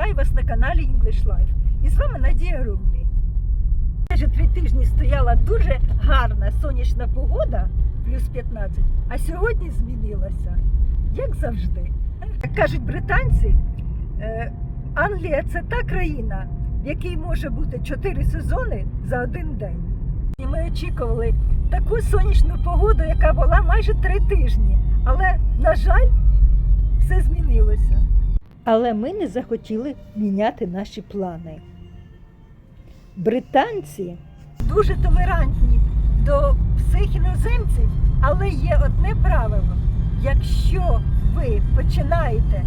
Вітаю вас на каналі English Life. І з вами Надія Румні. Майже три тижні стояла дуже гарна сонячна погода, плюс 15, а сьогодні змінилася, як завжди. Як кажуть британці, е, Англія це та країна, в якій може бути чотири сезони за один день. І ми очікували таку сонячну погоду, яка була майже три тижні. Але, на жаль, все змінилося. Але ми не захотіли міняти наші плани. Британці дуже толерантні до всіх іноземців, але є одне правило: якщо ви починаєте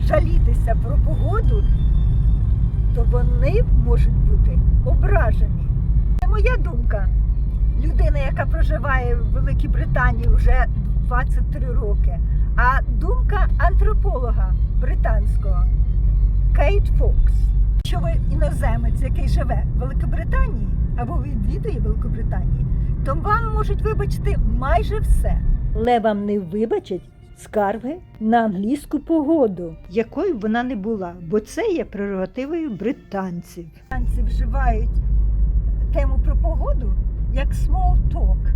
жалітися про погоду, то вони можуть бути ображені. Це моя думка. Людина, яка проживає в Великій Британії вже 23 роки. А думка антрополога британського Кейт Фокс. Якщо ви іноземець, який живе в Великобританії або відвідує Великобританії, то вам можуть вибачити майже все. Але вам не вибачать скарги на англійську погоду, якою б вона не була, бо це є прерогативою британців. Британці вживають тему про погоду як small talk,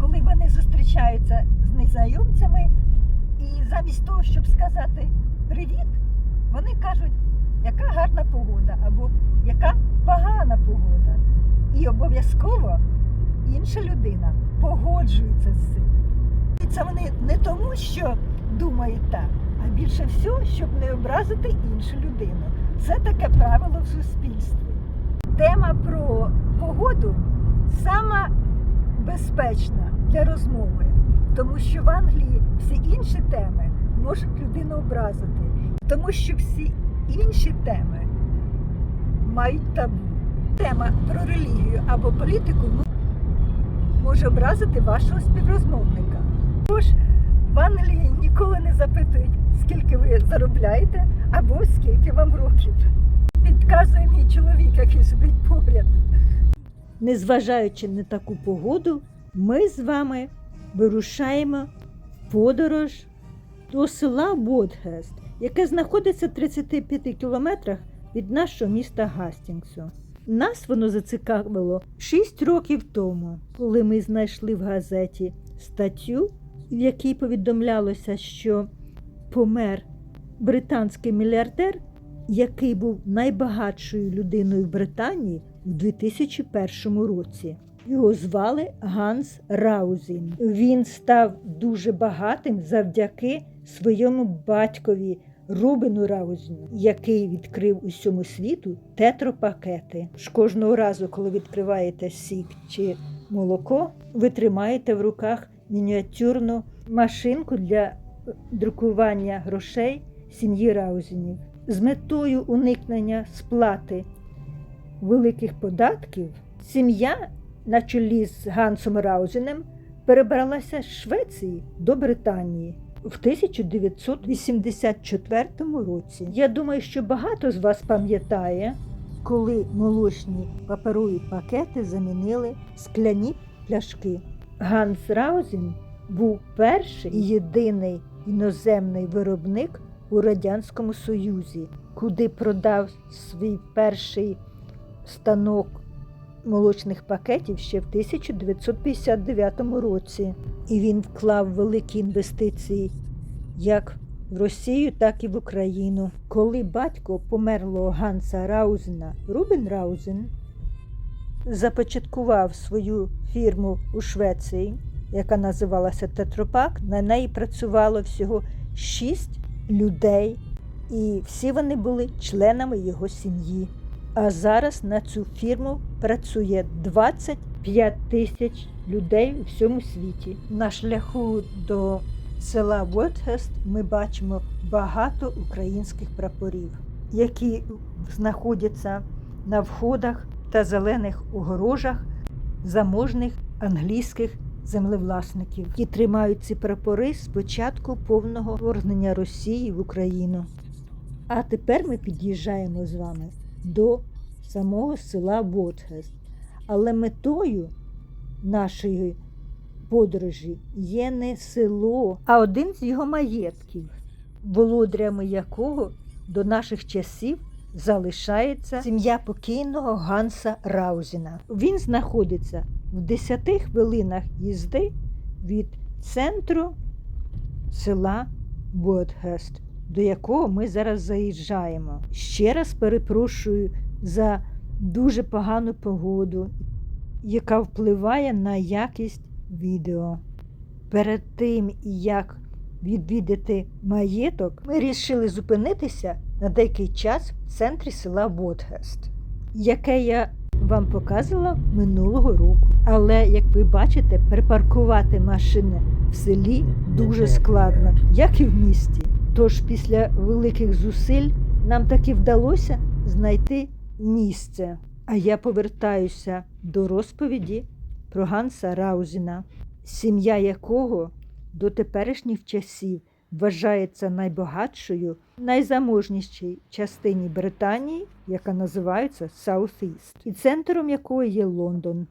коли вони зустрічаються з незнайомцями, і замість того, щоб сказати привіт, вони кажуть, яка гарна погода або яка погана погода. І обов'язково інша людина погоджується з цим. І це вони не тому, що думають так, а більше всього, щоб не образити іншу людину. Це таке правило в суспільстві. Тема про погоду сама безпечна для розмови, тому що в Англії всі інші теми можуть людину образити, тому що всі інші теми мають табу. Тема про релігію або політику ну, може образити вашого співрозмовника. Тож в Англії ніколи не запитують, скільки ви заробляєте або скільки вам років. Підказує мій чоловік, який сидить поряд. Незважаючи на таку погоду, ми з вами вирушаємо в подорож до села Бодгест, яке знаходиться в 35 кілометрах від нашого міста Гастінгсу. Нас воно зацікавило 6 років тому, коли ми знайшли в газеті статтю, в якій повідомлялося, що помер британський мільярдер, який був найбагатшою людиною в Британії у 2001 році. Його звали Ганс Раузін. Він став дуже багатим завдяки своєму батькові Рубену Раузіну, який відкрив усьому світу тетропакети. Ж кожного разу, коли відкриваєте сік чи молоко, ви тримаєте в руках мініатюрну машинку для друкування грошей сім'ї Раузінів. З метою уникнення сплати великих податків сім'я на чолі з Гансом Раузенем перебралася з Швеції до Британії в 1984 році. Я думаю, що багато з вас пам'ятає, коли молочні паперові пакети замінили скляні пляшки. Ганс Раузен був перший і єдиний іноземний виробник у Радянському Союзі, куди продав свій перший станок молочних пакетів ще в 1959 році. І він вклав великі інвестиції як в Росію, так і в Україну. Коли батько померлого Ганса Раузена Рубен Раузен започаткував свою фірму у Швеції, яка називалася Тетропак, на неї працювало всього шість людей, і всі вони були членами його сім'ї. А зараз на цю фірму працює 25 тисяч людей у всьому світі. На шляху до села Вотгест ми бачимо багато українських прапорів, які знаходяться на входах та зелених огорожах заможних англійських землевласників, які тримають ці прапори з початку повного вторгнення Росії в Україну. А тепер ми під'їжджаємо з вами до самого села Ботгест. Але метою нашої подорожі є не село, а один з його маєтків, володарями якого до наших часів залишається сім'я покійного Ганса Раузіна. Він знаходиться в 10 хвилинах їзди від центру села Бодхест, до якого ми зараз заїжджаємо. Ще раз перепрошую за дуже погану погоду, яка впливає на якість відео. Перед тим, як відвідати маєток, ми вирішили зупинитися на деякий час в центрі села Бодхест, яке я вам показувала минулого року. Але, як ви бачите, припаркувати машини в селі дуже складно, як і в місті. Тож після великих зусиль нам таки вдалося знайти місце. А я повертаюся до розповіді про Ганса Раузіна, сім'я якого до теперішніх часів вважається найбагатшою, найзаможнішій частині Британії, яка називається East, і центром якої є Лондон,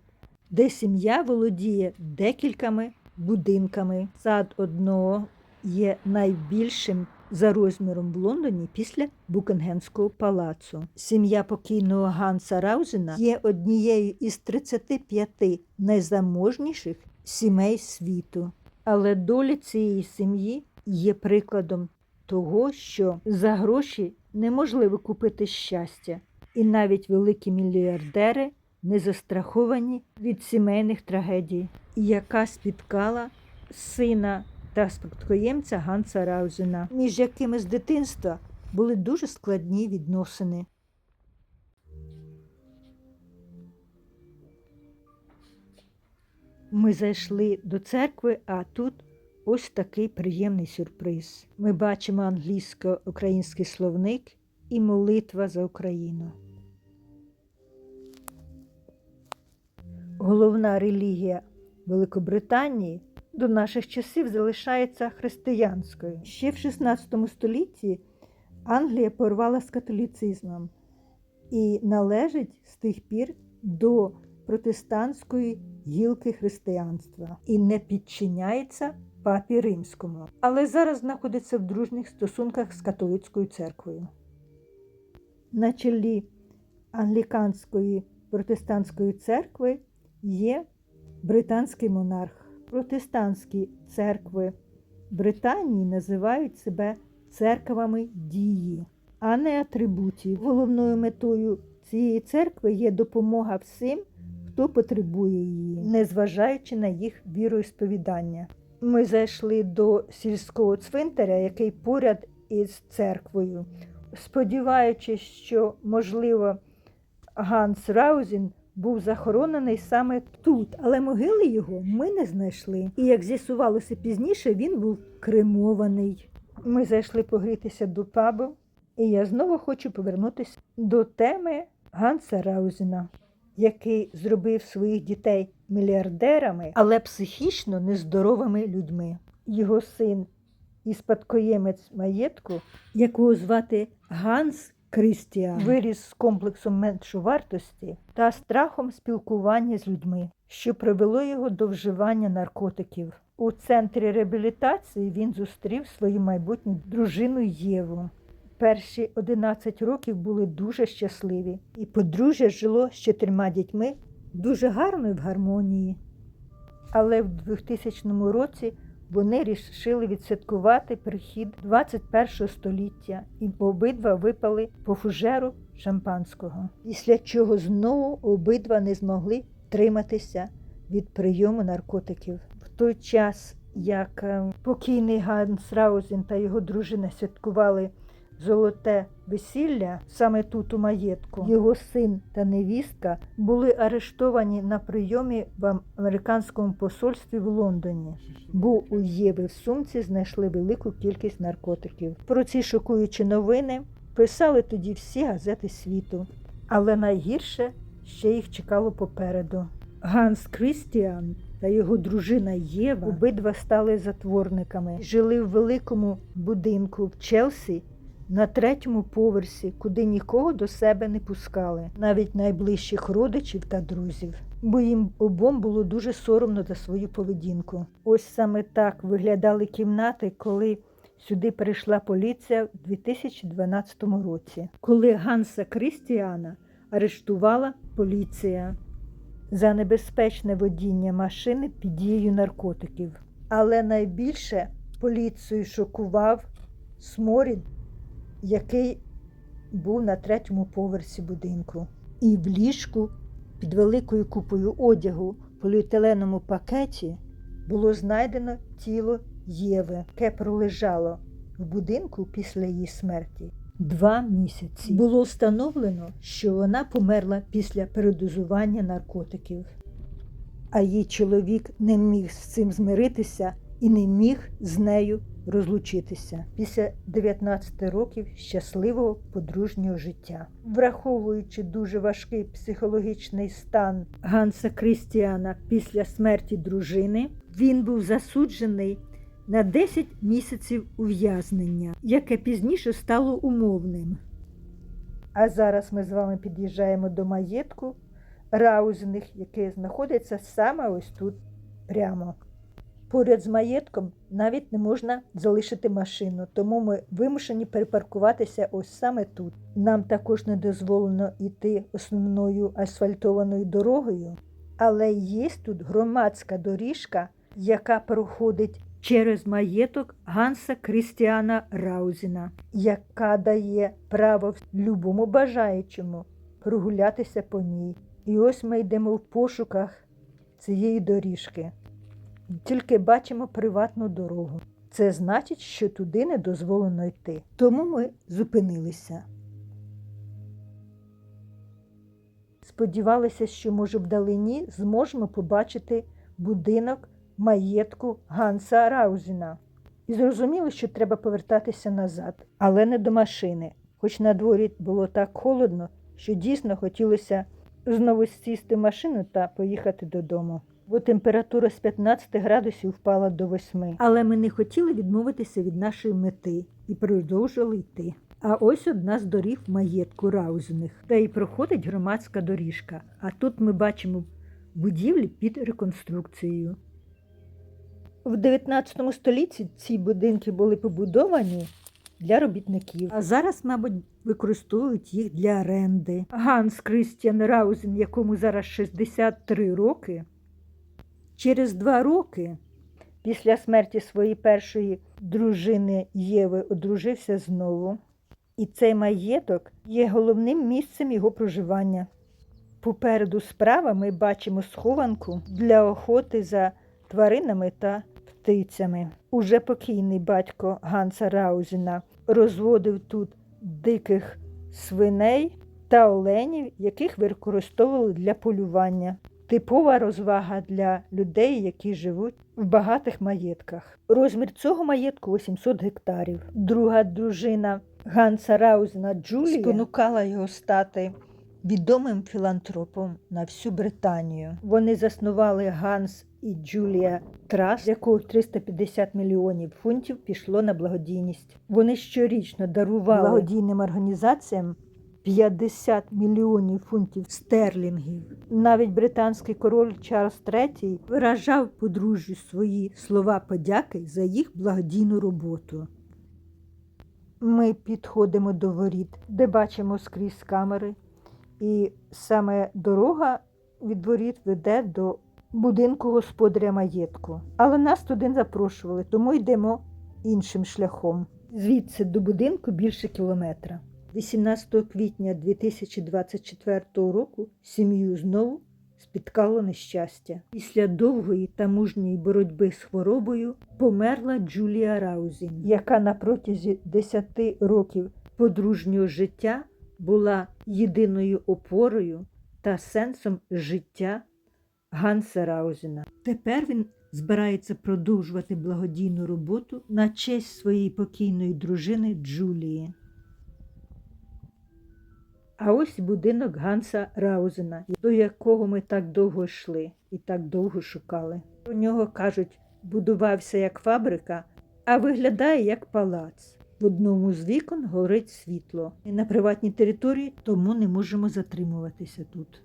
де сім'я володіє декількома будинками. Сад одного є найбільшим за розміром в Лондоні після Букингемського палацу. Сім'я покійного Ганса Раузена є однією із 35 найзаможніших сімей світу. Але доля цієї сім'ї є прикладом того, що за гроші неможливо купити щастя, і навіть великі мільярдери не застраховані від сімейних трагедій, яка спіткала сина та спадкоємця Ганса Раузена, між якими з дитинства були дуже складні відносини. Ми зайшли до церкви, а тут ось такий приємний сюрприз. Ми бачимо англійсько-український словник і молитва за Україну. Головна релігія Великобританії до наших часів залишається християнською. Ще в 16 столітті Англія порвала з католіцизмом і належить з тих пір до протестантської гілки християнства і не підчиняється папі римському, але зараз знаходиться в дружніх стосунках з католицькою церквою. На чолі англіканської протестантської церкви є британський монарх. Протестантські церкви Британії називають себе церквами дії, а не атрибутів. Головною метою цієї церкви є допомога всім, хто потребує її, незважаючи на їх віроісповідання. Ми зайшли до сільського цвинтаря, який поряд із церквою, сподіваючись, що, можливо, Ганс Раузін був захоронений саме тут, але могили його ми не знайшли. І як з'ясувалося пізніше, він був кремований. Ми зайшли погрітися до пабу, і я знову хочу повернутися до теми Ганса Раузіна, який зробив своїх дітей мільярдерами, але психічно нездоровими людьми. Його син і спадкоємець маєтку, якого звати Ганс Крістіан, виріс з комплексом меншовартості та страхом спілкування з людьми, що привело його до вживання наркотиків. У центрі реабілітації він зустрів свою майбутню дружину Єву. Перші 11 років були дуже щасливі, і подружжя жило з чотирма дітьми дуже гарно і в гармонії. Але в 2000 році вони рішили відсвяткувати прихід 21 століття і обидва випали по фужеру шампанського, після чого знову обидва не змогли триматися від прийому наркотиків. В той час, як е, покійний Ганс Раузен та його дружина святкували золоте весілля саме тут у маєтку, його син та невістка були арештовані на прийомі в американському посольстві в Лондоні, бо у Єви в сумці знайшли велику кількість наркотиків. Про ці шокуючі новини писали тоді всі газети світу, але найгірше ще їх чекало попереду. Ганс Крістіан та його дружина Єва обидва стали затворниками, жили в великому будинку в Челсі на третьому поверсі, куди нікого до себе не пускали, навіть найближчих родичів та друзів. Бо їм обом було дуже соромно за свою поведінку. Ось саме так виглядали кімнати, коли Сюди прийшла поліція в 2012 році, коли Ганса Крістіана арештувала поліція за небезпечне водіння машини під дією наркотиків. Але найбільше поліцію шокував сморід, який був на третьому поверсі будинку. І в ліжку під великою купою одягу в поліетиленому пакеті було знайдено тіло Єви, яке пролежало в будинку після її смерті. Два місяці було встановлено, що вона померла після передозування наркотиків, а її чоловік не міг з цим змиритися і не міг з нею розлучитися після 19 років щасливого подружнього життя. Враховуючи дуже важкий психологічний стан Ганса Крістіана після смерті дружини, він був засуджений на 10 місяців ув'язнення, яке пізніше стало умовним. А зараз ми з вами під'їжджаємо до маєтку Раузних, який знаходиться саме ось тут прямо. Поряд з маєтком навіть не можна залишити машину, тому ми вимушені перепаркуватися ось саме тут. Нам також не дозволено йти основною асфальтованою дорогою, але є тут громадська доріжка, яка проходить через маєток Ганса Крістіана Раузіна, яка дає право любому бажаючому прогулятися по ній. І ось ми йдемо в пошуках цієї доріжки. Тільки бачимо приватну дорогу. Це значить, що туди не дозволено йти. Тому ми зупинилися. Сподівалися, що, може, вдалині зможемо побачити будинок маєтку Ганса Раузіна. І зрозуміли, що треба повертатися назад, але не до машини. Хоч на дворі було так холодно, що дійсно хотілося знову сісти в машину та поїхати додому. Бо температура з 15 градусів впала до 8. Але ми не хотіли відмовитися від нашої мети і продовжували йти. А ось одна з доріг маєтку Раузених, де і проходить громадська доріжка. А тут ми бачимо будівлі під реконструкцією. В 19 столітті ці будинки були побудовані для робітників, а зараз, мабуть, використовують їх для оренди. Ганс Крістіан Раузен, якому зараз 63 роки, через два роки після смерті своєї першої дружини Єви одружився знову. І цей маєток є головним місцем його проживання. Попереду справа ми бачимо схованку для охоти за тваринами та птицями. Уже покійний батько Ганса Раузена розводив тут диких свиней та оленів, яких використовували для полювання. Типова розвага для людей, які живуть в багатих маєтках. Розмір цього маєтку 800 гектарів. Друга дружина Ганса Раузена Джулія спонукала його стати відомим філантропом на всю Британію. Вони заснували Ганс і Джулія Траст, з якого 350 мільйонів фунтів пішло на благодійність. Вони щорічно дарували благодійним організаціям 50 мільйонів фунтів стерлінгів. Навіть британський король Чарльз III виражав подружжю свої слова подяки за їх благодійну роботу. Ми підходимо до воріт, де бачимо скрізь камери, і саме дорога від воріт веде до будинку господаря маєтку. Але нас туди запрошували, тому йдемо іншим шляхом. Звідси до будинку більше кілометра. 18 квітня 2024 року сім'ю знову спіткало нещастя. Після довгої та мужньої боротьби з хворобою померла Джулія Раузін, яка на протязі 10 років подружнього життя була єдиною опорою та сенсом життя Ганса Раузена. Тепер він збирається продовжувати благодійну роботу на честь своєї покійної дружини Джулії. А ось будинок Ганса Раузена, до якого ми так довго йшли і так довго шукали. У нього кажуть, будувався як фабрика, а виглядає як палац. В одному з вікон горить світло. І на приватній території, тому не можемо затримуватися тут.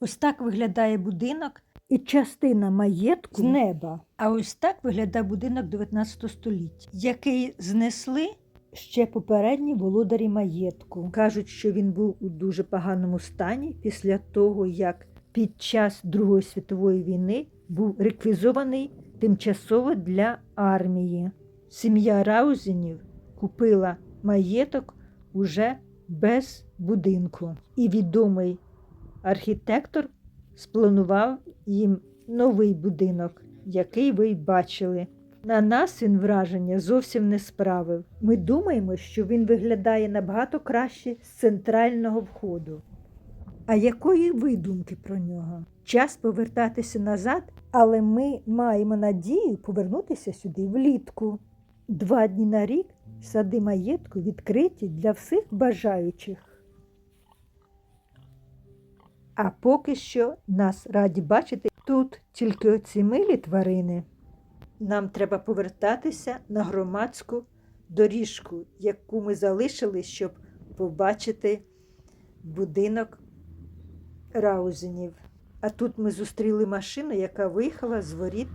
Ось так виглядає будинок, і частина маєтку з неба. А ось так виглядав будинок 19 століття, який знесли ще попередні володарі маєтку. Кажуть, що він був у дуже поганому стані після того, як під час Другої світової війни був реквізований тимчасово для армії. Сім'я Раузенів купила маєток уже без будинку. І відомий архітектор спланував їм новий будинок, який ви бачили. На нас він враження зовсім не справив. Ми думаємо, що він виглядає набагато краще з центрального входу. А якої ви думки про нього? Час повертатися назад, але ми маємо надію повернутися сюди влітку. Два дні на рік сади маєтку відкриті для всіх бажаючих. А поки що нас раді бачити тут тільки оці милі тварини. Нам треба повертатися на громадську доріжку, яку ми залишили, щоб побачити будинок Раузенів. А тут ми зустріли машину, яка виїхала з воріт.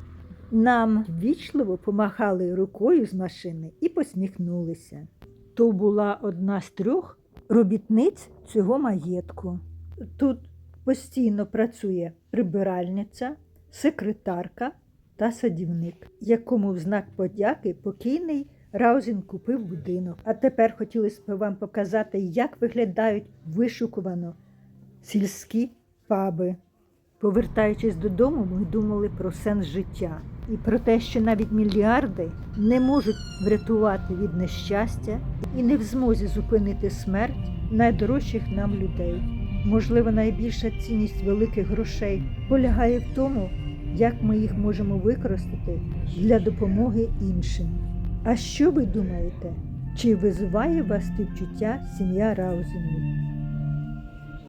Нам вічливо помахали рукою з машини і посміхнулися. То була одна з трьох робітниць цього маєтку. Тут постійно працює прибиральниця, секретарка та садівник, якому в знак подяки покійний Раузін купив будинок. А тепер хотілося б вам показати, як виглядають вишукувано сільські паби. Повертаючись додому, ми думали про сенс життя і про те, що навіть мільярди не можуть врятувати від нещастя і не в змозі зупинити смерть найдорожчих нам людей. Можливо, найбільша цінність великих грошей полягає в тому, як ми їх можемо використати для допомоги іншим. А що ви думаєте? Чи визиває вас співчуття сім'я Раузенів?